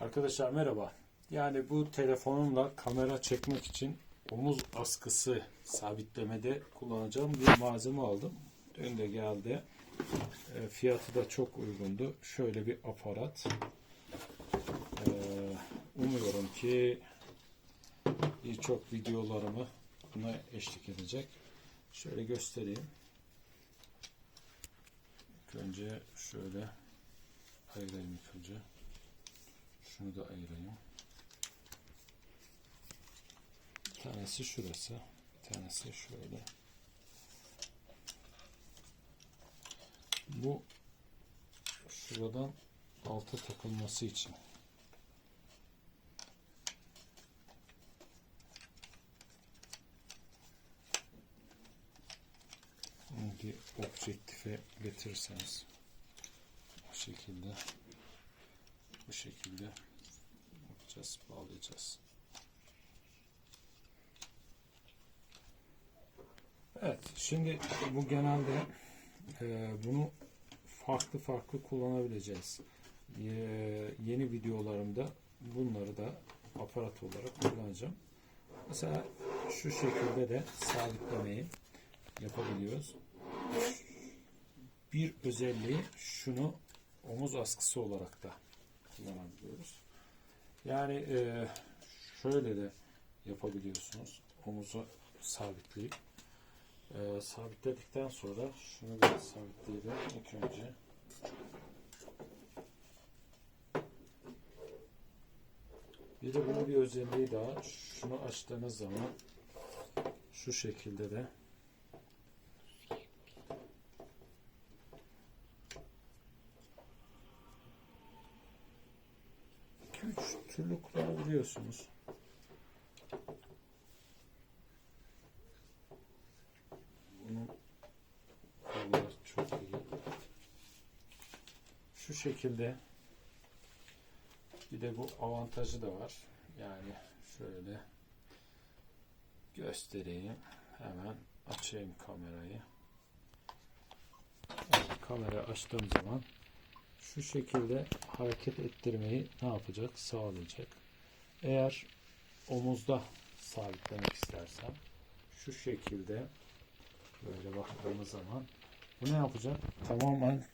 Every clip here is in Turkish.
Arkadaşlar merhaba. Yani bu telefonumla kamera çekmek için omuz askısı sabitlemede kullanacağım bir malzeme aldım. Dün de geldi. E, fiyatı da çok uygundu. Şöyle bir aparat. E, umuyorum ki birçok videolarımı buna eşlik edecek. Şöyle göstereyim. İlk önce şöyle ayırayım ilk önce. Şunu da ayırayım. Bir tanesi şurası. Bir tanesi şöyle. Bu şuradan alta takılması için. Bunu bir objektife getirirseniz bu şekilde bu şekilde yapacağız, bağlayacağız. Evet, şimdi bu genelde e, bunu farklı farklı kullanabileceğiz. E, yeni videolarımda bunları da aparat olarak kullanacağım. Mesela şu şekilde de sabitlemeyi yapabiliyoruz. Bir özelliği şunu omuz askısı olarak da kullanabiliyoruz. Yani e, şöyle de yapabiliyorsunuz. Omuzu sabitleyip e, sabitledikten sonra şunu da sabitleyelim ilk önce. Bir de bunun bir özelliği daha. Şunu açtığınız zaman şu şekilde de türlü kullanabiliyorsunuz. Bunun kolları çok iyi. Şu şekilde bir de bu avantajı da var. Yani şöyle göstereyim. Hemen açayım kamerayı. Kamera açtığım zaman şu şekilde hareket ettirmeyi ne yapacak? Sağlayacak. Eğer omuzda sabitlemek istersem şu şekilde böyle baktığımız zaman bu ne yapacak? Tamamen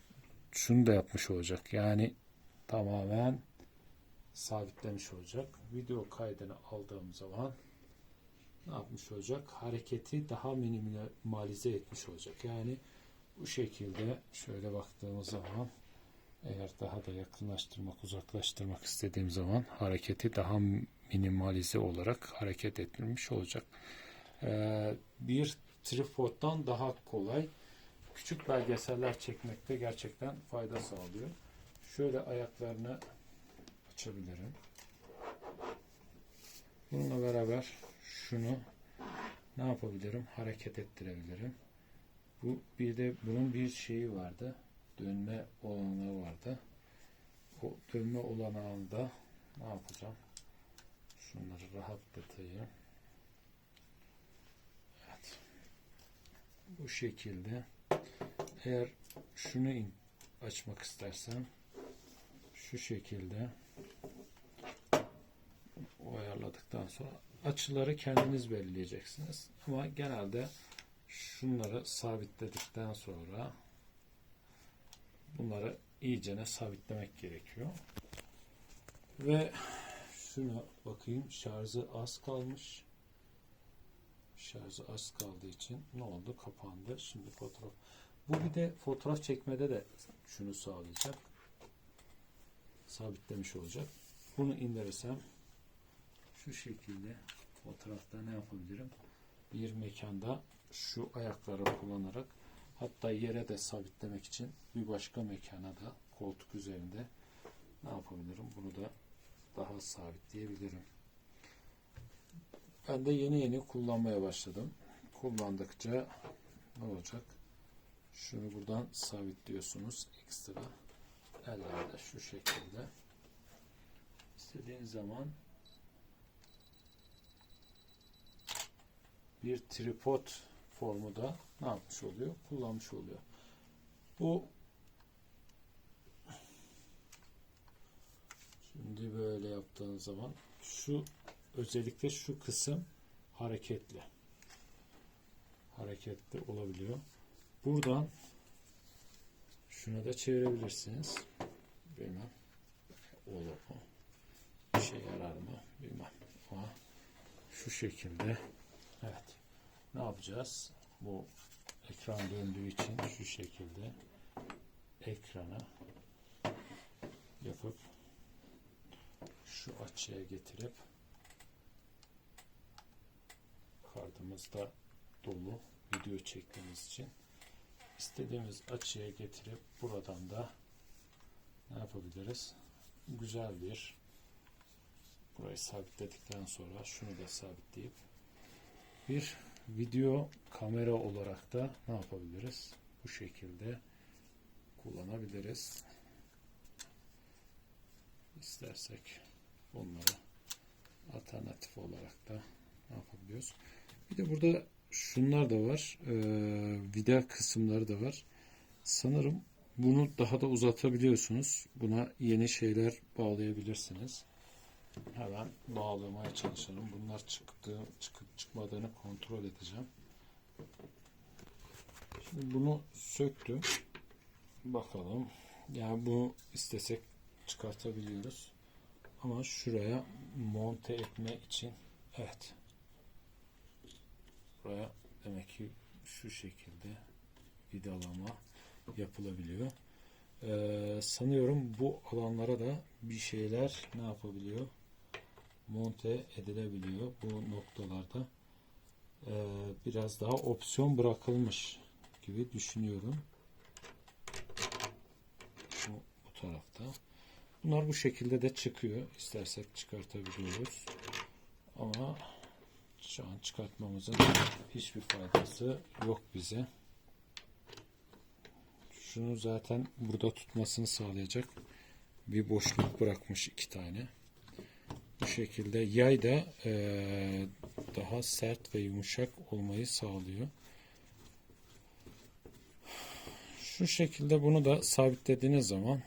şunu da yapmış olacak. Yani tamamen sabitlemiş olacak. Video kaydını aldığım zaman ne yapmış olacak? Hareketi daha minimalize etmiş olacak. Yani bu şekilde şöyle baktığımız zaman eğer daha da yakınlaştırmak, uzaklaştırmak istediğim zaman hareketi daha minimalize olarak hareket ettirmiş olacak. Ee, bir tripoddan daha kolay. Küçük belgeseller çekmekte gerçekten fayda sağlıyor. Şöyle ayaklarını açabilirim. Bununla beraber şunu ne yapabilirim? Hareket ettirebilirim. Bu bir de bunun bir şeyi vardı. Dönme olanağı vardı. O dönme olanağında ne yapacağım? Şunları rahatlatayım. Evet. Bu şekilde eğer şunu açmak istersem şu şekilde o ayarladıktan sonra açıları kendiniz belirleyeceksiniz. Ama genelde şunları sabitledikten sonra bunları iyicene sabitlemek gerekiyor. Ve şuna bakayım şarjı az kalmış. Şarjı az kaldığı için ne oldu? Kapandı. Şimdi fotoğraf. Bu bir de fotoğraf çekmede de şunu sağlayacak. Sabitlemiş olacak. Bunu indirirsem şu şekilde fotoğrafta ne yapabilirim? Bir mekanda şu ayakları kullanarak hatta yere de sabitlemek için bir başka mekana da koltuk üzerinde ne yapabilirim? Bunu da daha sabitleyebilirim. Ben de yeni yeni kullanmaya başladım. Kullandıkça ne olacak? Şunu buradan sabitliyorsunuz ekstra. Ellerde şu şekilde. İstediğin zaman bir tripod formu da ne yapmış oluyor? Kullanmış oluyor. Bu şimdi böyle yaptığın zaman şu özellikle şu kısım hareketli. Hareketli olabiliyor. Buradan şunu da çevirebilirsiniz. Bilmem. Olur mu? Bir şey yarar mı? Bilmem. Ama şu şekilde. Ne yapacağız? Bu ekran döndüğü için şu şekilde ekrana yapıp şu açıya getirip kartımızda dolu video çektiğimiz için istediğimiz açıya getirip buradan da ne yapabiliriz? Güzel bir burayı sabitledikten sonra şunu da sabitleyip bir video kamera olarak da ne yapabiliriz? Bu şekilde kullanabiliriz. İstersek bunları alternatif olarak da ne yapabiliyoruz? Bir de burada şunlar da var. Ee, vida kısımları da var. Sanırım bunu daha da uzatabiliyorsunuz. Buna yeni şeyler bağlayabilirsiniz. Hemen bağlamaya çalışalım. Bunlar çıktı, çıkıp çıkmadığını kontrol edeceğim. Şimdi bunu söktüm. Bakalım. Yani bunu istesek çıkartabiliyoruz. Ama şuraya monte etme için evet. Buraya demek ki şu şekilde vidalama yapılabiliyor. Ee, sanıyorum bu alanlara da bir şeyler ne yapabiliyor? Monte edilebiliyor. Bu noktalarda ee, biraz daha opsiyon bırakılmış gibi düşünüyorum. Bu, bu tarafta. Bunlar bu şekilde de çıkıyor. İstersek çıkartabiliyoruz. Ama şu an çıkartmamızın hiçbir faydası yok bize. Şunu zaten burada tutmasını sağlayacak bir boşluk bırakmış iki tane. Bu şekilde yay da eee, daha sert ve yumuşak olmayı sağlıyor. Şu şekilde bunu da sabitlediğiniz zaman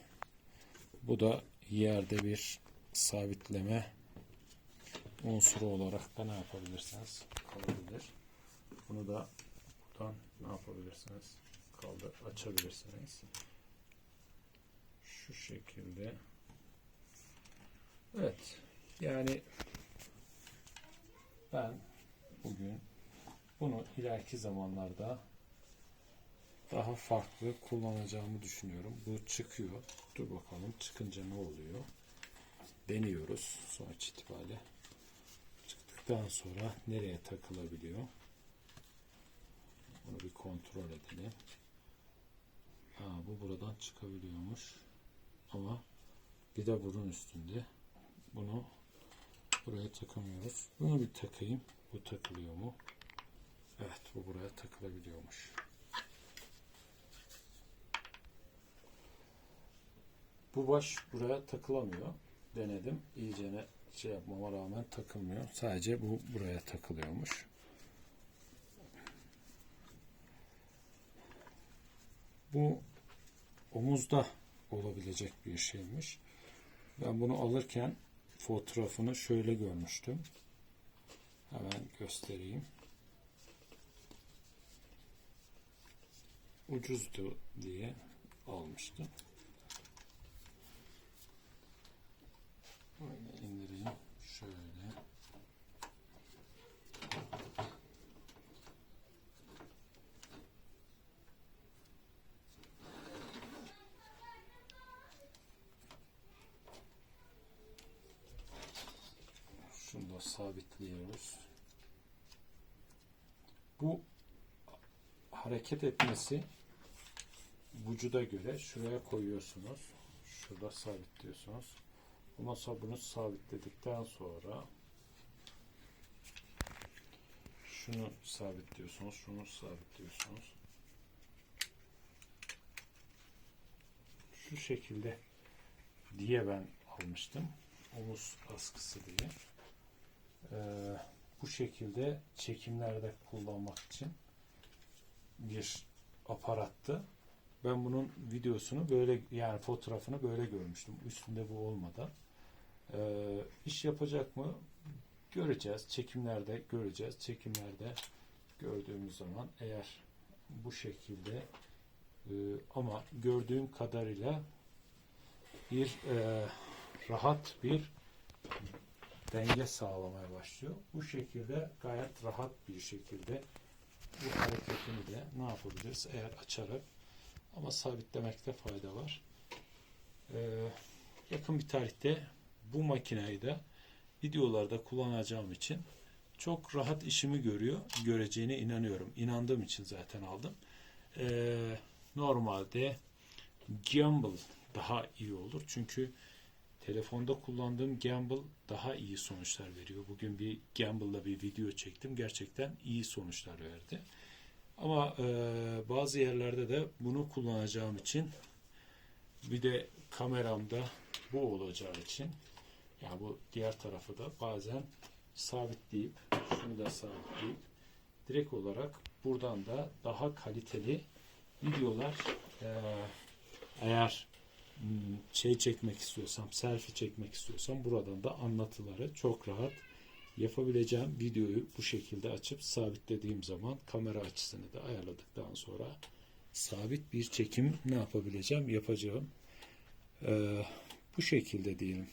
bu da yerde bir sabitleme unsuru olarak da ne yapabilirsiniz? Kalabilir. Bunu da buradan ne yapabilirsiniz? Kaldır, açabilirsiniz. Şu şekilde. Evet. Yani ben bugün bunu ileriki zamanlarda daha farklı kullanacağımı düşünüyorum. Bu çıkıyor. Dur bakalım çıkınca ne oluyor? Deniyoruz sonuç itibariyle. Çıktıktan sonra nereye takılabiliyor? Bunu bir kontrol edelim. Ha, bu buradan çıkabiliyormuş. Ama bir de bunun üstünde. Bunu buraya takamıyoruz. Bunu bir takayım. Bu takılıyor mu? Evet bu buraya takılabiliyormuş. Bu baş buraya takılamıyor. Denedim. İyicene şey yapmama rağmen takılmıyor. Sadece bu buraya takılıyormuş. Bu omuzda olabilecek bir şeymiş. Ben bunu alırken fotoğrafını şöyle görmüştüm. Hemen göstereyim. Ucuzdu diye almıştım. Böyle indireyim. Şöyle. Şunu da sabitliyoruz. Bu hareket etmesi vücuda göre şuraya koyuyorsunuz. Şurada sabitliyorsunuz. Ondan sonra bunu sabitledikten sonra şunu sabitliyorsunuz, şunu sabitliyorsunuz. Şu şekilde diye ben almıştım. Omuz askısı diye. Ee, bu şekilde çekimlerde kullanmak için bir aparattı. Ben bunun videosunu böyle yani fotoğrafını böyle görmüştüm. Üstünde bu olmadan. Ee, iş yapacak mı? Göreceğiz. Çekimlerde göreceğiz. Çekimlerde gördüğümüz zaman eğer bu şekilde e, ama gördüğüm kadarıyla bir e, rahat bir denge sağlamaya başlıyor. Bu şekilde gayet rahat bir şekilde bu hareketini de ne yapabiliriz? Eğer açarak ama sabitlemekte fayda var. Ee, yakın bir tarihte bu makineyi de videolarda kullanacağım için çok rahat işimi görüyor. Göreceğine inanıyorum. İnandığım için zaten aldım. Ee, normalde gimbal daha iyi olur. Çünkü telefonda kullandığım gimbal daha iyi sonuçlar veriyor. Bugün bir gimbal'la bir video çektim. Gerçekten iyi sonuçlar verdi. Ama e, bazı yerlerde de bunu kullanacağım için bir de kameramda bu olacağı için yani bu diğer tarafı da bazen sabitleyip şunu da sabitleyip direkt olarak buradan da daha kaliteli videolar e, eğer şey çekmek istiyorsam, selfie çekmek istiyorsam buradan da anlatıları çok rahat yapabileceğim videoyu bu şekilde açıp sabitlediğim zaman kamera açısını da ayarladıktan sonra sabit bir çekim ne yapabileceğim yapacağım. Ee, bu şekilde diyelim.